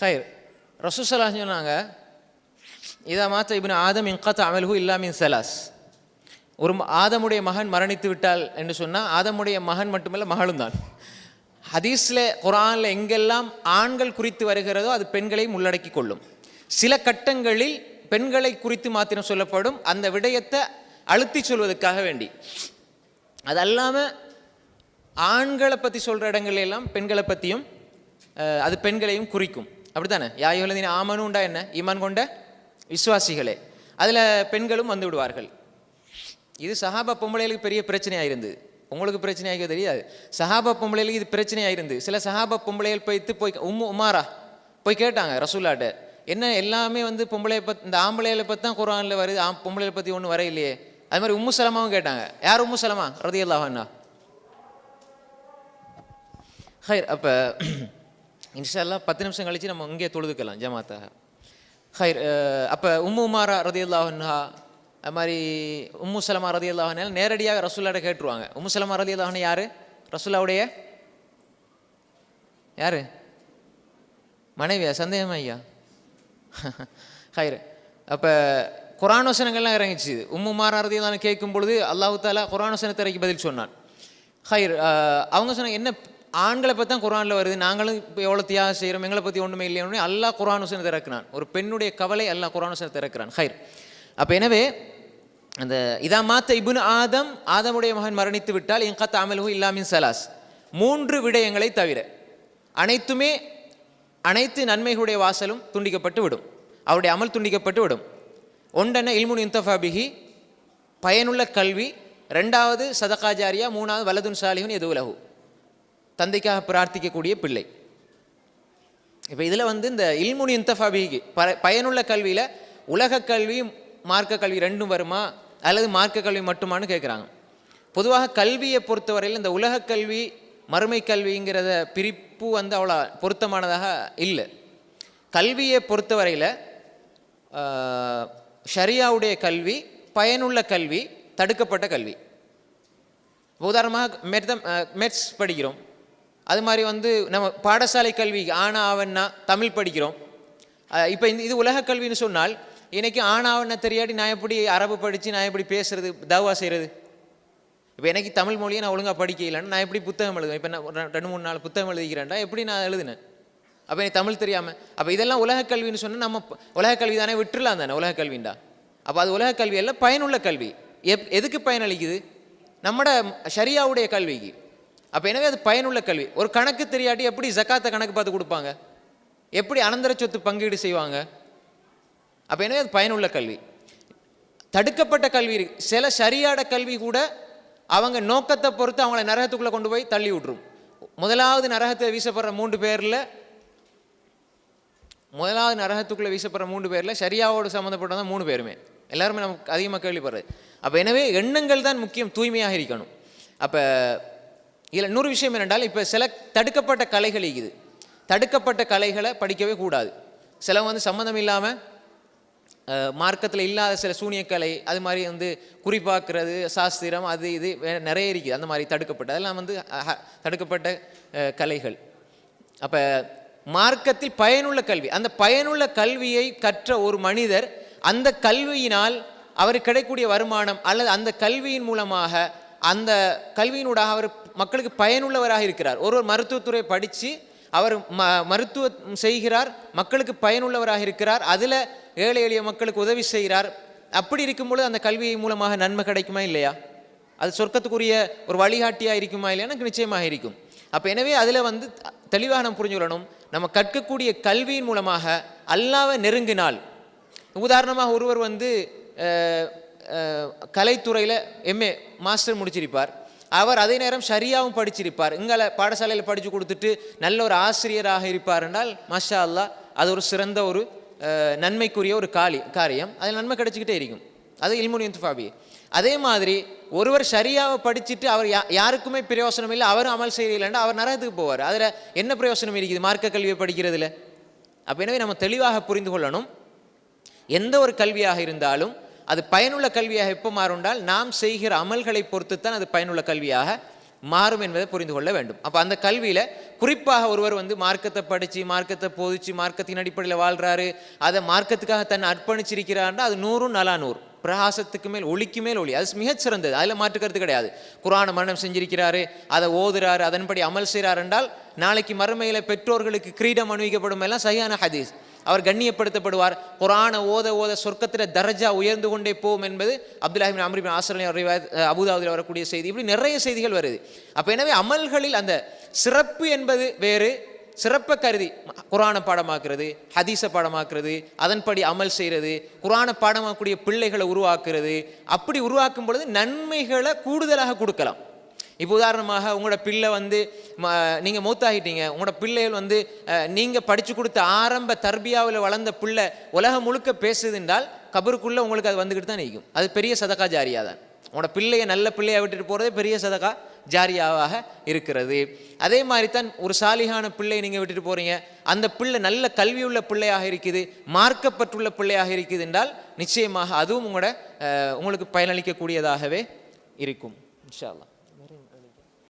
ஹைர் ரசூசலா சொன்னாங்க இதா மாத்த இப்படி ஆதம் இன்கத் அமல்ஹு இல்லாமின் சலாஸ் ஒரு ஆதமுடைய மகன் மரணித்து விட்டால் என்று சொன்னால் ஆதமுடைய மகன் மட்டுமல்ல மகளும் தான். ஹதீஸில் குரானில் எங்கெல்லாம் ஆண்கள் குறித்து வருகிறதோ அது பெண்களையும் உள்ளடக்கி கொள்ளும். சில கட்டங்களில் பெண்களை குறித்து மாத்திரம் சொல்லப்படும். அந்த விடயத்தை அழுத்தி சொல்வதற்காக வேண்டி. அது அல்லாமல் ஆண்களை பற்றி சொல்கிற இடங்கள்ல எல்லாம் பெண்களை பற்றியும் அது பெண்களையும் குறிக்கும். அப்படித்தானே? யாயுலதின் உண்டா என்ன? ஈமான் கொண்ட விசுவாசிகளே. அதில் பெண்களும் வந்து விடுவார்கள். இது சஹாபா பொம்பளைகளுக்கு பெரிய பிரச்சனையாக இருந்தது. உங்களுக்கு பிரச்சனையாக தெரியாது. சஹாபா பொம்பளைகளுக்கு இது பிரச்சனையாக இருந்தது. சில சஹாபா பொம்பளைகள் போய்த்து போய் உம் உமாரா? போய் கேட்டாங்க ரசூல்லாட்ட. என்ன எல்லாமே வந்து பொம்பளை பத் இந்த ஆம்பளைகளை பற்றி தான் குரானில் வருது. ஆம் பொம்பளை பற்றி ஒன்றும் வர இல்லையே அது மாதிரி உம்மு சலமாவும் கேட்டாங்க. யார் உம்மு சலமா? ரதி அல்லாஹண்ணா ஹைர் அப்போ இன்ஷால்லா பத்து நிமிஷம் கழிச்சு நம்ம இங்கே தொழுதுக்கலாம் ஜமாத்தாக ஹைர் அப்போ உம்மு உமாரா ரதி அல்லாஹன்ஹா அது மாதிரி உம்மு சலமா ரதி அல்லாஹனால் நேரடியாக ரசூல்லாட்ட கேட்டுருவாங்க. உம்மு சலமா ரதி அல்லாஹன் யார்? ரசூல்லாவுடைய? யார்? மனைவியா? சந்தேகம் ஐயா? ஹைர் அப்போ குரான் வசனங்கள்லாம் இறங்கிச்சு. உம்மு மாரா ரதி அல்லாஹ் கேட்கும் பொழுது அல்லாஹு தாலா குரான் வசனத்தை இறக்கி பதில் சொன்னான். ஹைர் அவங்க சொன்னாங்க என்ன ஆண்களை பற்றி தான் குரானில் வருது. நாங்களும் இப்போ எவ்வளோ தியாகம் செய்கிறோம் எங்களை பற்றி ஒன்றுமே இல்லையோன்னு அல்லாஹ் குரான் வசனத்தை இறக்குனான் ஒரு பெண்ணுடைய கவலை அல்லா குரானுசனை திறக்கிறான் ஹைர். அப்போ எனவே அந்த இதா மாத்த இபுன் ஆதம் ஆதமுடைய மகன் மரணித்து விட்டால் என் கத்த அமலும் இல்லாமின் சலாஸ். மூன்று விடயங்களை தவிர அனைத்துமே அனைத்து நன்மைகளுடைய வாசலும் துண்டிக்கப்பட்டு விடும். அவருடைய அமல் துண்டிக்கப்பட்டு விடும். ஒன்றென்ன இல்முன் இன்தஃபாபிஹி பயனுள்ள கல்வி. ரெண்டாவது சதகாஜாரியா. மூணாவது வலதுன் சாலிஹுன் எதுவுலகு தந்தைக்காக பிரார்த்திக்கக்கூடிய பிள்ளை. இப்போ இதில் வந்து இந்த இல்முனி இன்தஃபாபிக்கு ப பயனுள்ள கல்வியில் உலக கல்வி மார்க்க கல்வி ரெண்டும் வருமா? அல்லது மார்க்க கல்வி மட்டுமான்னு கேட்குறாங்க பொதுவாக கல்வியை பொறுத்தவரையில் இந்த உலக கல்வி மறுமை கல்விங்கிறத பிரிப்பு வந்து அவ்வளோ பொருத்தமானதாக இல்லை. கல்வியை பொறுத்தவரையில் ஷரியாவுடைய கல்வி பயனுள்ள கல்வி தடுக்கப்பட்ட கல்வி. உதாரணமாக மெட்தம் மெட்ஸ் படிக்கிறோம். அது மாதிரி வந்து நம்ம பாடசாலை கல்வி ஆனா ஆவன்னா தமிழ் படிக்கிறோம். இப்போ இந்த இது உலக கல்வின்னு சொன்னால் இன்னைக்கு ஆனா ஆவன்னா தெரியாட்டி நான் எப்படி அரபு படித்து நான் எப்படி பேசுறது தவா செய்கிறது இப்போ எனக்கு தமிழ் மொழியை நான் ஒழுங்காக படிக்கலன்னு நான் எப்படி புத்தகம் எழுதுவேன்? இப்போ நான் ரெண்டு மூணு நாள் புத்தகம் எழுதிக்கிறேன்டா எப்படி நான் எழுதினேன்? அப்போ எனக்கு தமிழ் தெரியாமல் அப்போ இதெல்லாம் உலக கல்வின்னு சொன்னால் நம்ம உலக கல்வி தானே விட்டுலாம் தானே உலக கல்விண்டா அப்போ அது உலக கல்வி அல்ல பயனுள்ள கல்வி. எப் எதுக்கு பயனளிக்குது? நம்மட ஷரியாவுடைய கல்விக்கு. அப்போ எனவே அது பயனுள்ள கல்வி. ஒரு கணக்கு தெரியாட்டி எப்படி ஜக்காத்தை கணக்கு பார்த்து கொடுப்பாங்க? எப்படி அனந்தர சொத்து பங்கீடு செய்வாங்க? அப்போ எனவே அது பயனுள்ள கல்வி. தடுக்கப்பட்ட கல்வி இருக்கு. சில சரியாட கல்வி கூட அவங்க நோக்கத்தை பொறுத்து அவங்கள நரகத்துக்குள்ளே கொண்டு போய் தள்ளி விட்டுரும். முதலாவது நரகத்தை வீசப்படுற மூன்று பேரில் முதலாவது நரகத்துக்குள்ளே வீசப்படுற மூன்று பேரில் சரியாவோடு சம்மந்தப்பட்டதான் மூணு பேருமே. எல்லாருமே நமக்கு அதிகமாக கேள்விப்படுறது. அப்போ எனவே எண்ணங்கள் தான் முக்கியம் தூய்மையாக இருக்கணும். அப்போ இதில் இன்னொரு விஷயம் என்னென்றால் இப்போ சில தடுக்கப்பட்ட கலைகள் இருக்குது தடுக்கப்பட்ட கலைகளை படிக்கவே கூடாது. சிலவங்க வந்து சம்மந்தம் இல்லாமல் மார்க்கத்தில் இல்லாத சில சூனியக்கலை அது மாதிரி வந்து குறிப்பாக்குறது சாஸ்திரம் அது இது வே- நிறைய இருக்குது. அந்த மாதிரி தடுக்கப்பட்ட அதெல்லாம் வந்து அஹ, தடுக்கப்பட்ட கலைகள். அப்போ மார்க்கத்தில் பயனுள்ள கல்வி அந்த பயனுள்ள கல்வியை கற்ற ஒரு மனிதர் அந்த கல்வியினால் அவருக்கு கிடைக்கக்கூடிய வருமானம் அல்லது அந்த கல்வியின் மூலமாக அந்த கல்வியினூடாக அவர் மக்களுக்கு பயனுள்ளவராக இருக்கிறார். ஒருவர் மருத்துவத்துறை படித்து அவர் ம மருத்துவம் செய்கிறார் மக்களுக்கு பயனுள்ளவராக இருக்கிறார் அதில் ஏழை எளிய மக்களுக்கு உதவி செய்கிறார். அப்படி இருக்கும்பொழுது அந்த கல்வி மூலமாக நன்மை கிடைக்குமா இல்லையா? அது சொர்க்கத்துக்குரிய ஒரு வழிகாட்டியாக இருக்குமா இல்லையா? எனக்கு நிச்சயமாக இருக்கும். அப்போ எனவே அதில் வந்து தெளிவாக நம்ம புரிஞ்சுக்கணும் நம்ம கற்கக்கூடிய கல்வியின் மூலமாக அல்லாவை நெருங்கினால். உதாரணமாக ஒருவர் வந்து கலைத்துறையில் எம்ஏ மாஸ்டர் முடிச்சிருப்பார். அவர் அதே நேரம் சரியாகவும் படிச்சிருப்பார். எங்களை பாடசாலையில் படித்து கொடுத்துட்டு நல்ல ஒரு ஆசிரியராக இருப்பார் என்றால் மஷா அல்லாஹ் அது ஒரு சிறந்த ஒரு நன்மைக்குரிய ஒரு காலி காரியம். அதில் நன்மை கிடைச்சிக்கிட்டே இருக்கும். அது இல்முனியன் துஃபாபி அதே மாதிரி ஒருவர் சரியாக படிச்சுட்டு அவர் யா யாருக்குமே பிரயோசனம் இல்லை அவரும் அமல் செய்யலைன்னா அவர் நரகத்துக்கு போவார். அதில் என்ன பிரயோசனம் இருக்குது? மார்க்க கல்வியை படிக்கிறதுல. அப்போ எனவே நம்ம தெளிவாக புரிந்து கொள்ளணும். எந்த ஒரு கல்வியாக இருந்தாலும் அது பயனுள்ள கல்வியாக எப்போ மாறுண்டால் நாம் செய்கிற அமல்களை பொறுத்து தான் அது பயனுள்ள கல்வியாக மாறும் என்பதை புரிந்து கொள்ள வேண்டும். அப்போ அந்த கல்வியில் குறிப்பாக ஒருவர் வந்து மார்க்கத்தை படித்து மார்க்கத்தை போதிச்சு மார்க்கத்தின் அடிப்படையில் வாழ்கிறாரு அதை மார்க்கத்துக்காக தன்னை அர்ப்பணிச்சிருக்கிறாருன்னா அது நூறும் நலா நூறு. பிரகாசத்துக்கு மேல் ஒளிக்கு மேல் ஒளி. அது மிகச்சிறந்தது அதில் மாற்றுக்கிறது கிடையாது. குரான மரணம் செஞ்சிருக்கிறாரு அதை ஓதுறாரு அதன்படி அமல் செய்கிறார் என்றால் நாளைக்கு மறுமையில் பெற்றோர்களுக்கு கிரீடம் அணிவிக்கப்படும் எல்லாம் சரியான ஹதீஸ். அவர் கண்ணியப்படுத்தப்படுவார். குரான ஓத ஓத சொர்க்கத்தில் தரஜா உயர்ந்து கொண்டே போகும் என்பது அப்துல்லாஹிபின் அம்ரிபின் ஆசிரியர் அபுதாபில் வரக்கூடிய செய்தி. இப்படி நிறைய செய்திகள் வருது. அப்போ எனவே அமல்களில் அந்த சிறப்பு என்பது வேறு. சிறப்பை கருதி குரானை பாடமாக்குறது ஹதீஸை பாடமாக்குறது அதன்படி அமல் செய்கிறது குரானை பாடமாக்கக்கூடிய பிள்ளைகளை உருவாக்குறது. அப்படி உருவாக்கும் பொழுது நன்மைகளை கூடுதலாக கொடுக்கலாம். இப்போ உதாரணமாக உங்களோட பிள்ளை வந்து நீங்கள் மூத்தாகிட்டீங்க உங்களோட பிள்ளைகள் வந்து நீங்கள் படித்து கொடுத்த ஆரம்ப தர்பியாவில் வளர்ந்த பிள்ளை உலகம் முழுக்க பேசுது என்றால் கபருக்குள்ளே உங்களுக்கு அது வந்துக்கிட்டு தான் நிற்கும். அது பெரிய சதக்கா ஜாரியாக தான். உங்களோட பிள்ளையை நல்ல பிள்ளையை விட்டுட்டு போகிறதே பெரிய சதக்கா ஜாரியாவாக இருக்கிறது. அதே மாதிரி தான் ஒரு சாலிகான பிள்ளையை நீங்கள் விட்டுட்டு போகிறீங்க அந்த பிள்ளை நல்ல கல்வி உள்ள பிள்ளையாக இருக்குது மார்க்கப்பட்டுள்ள பிள்ளையாக இருக்குது என்றால் நிச்சயமாக அதுவும் உங்களோட உங்களுக்கு பயனளிக்கக்கூடியதாகவே இருக்கும். இன்ஷா அல்லாஹ்.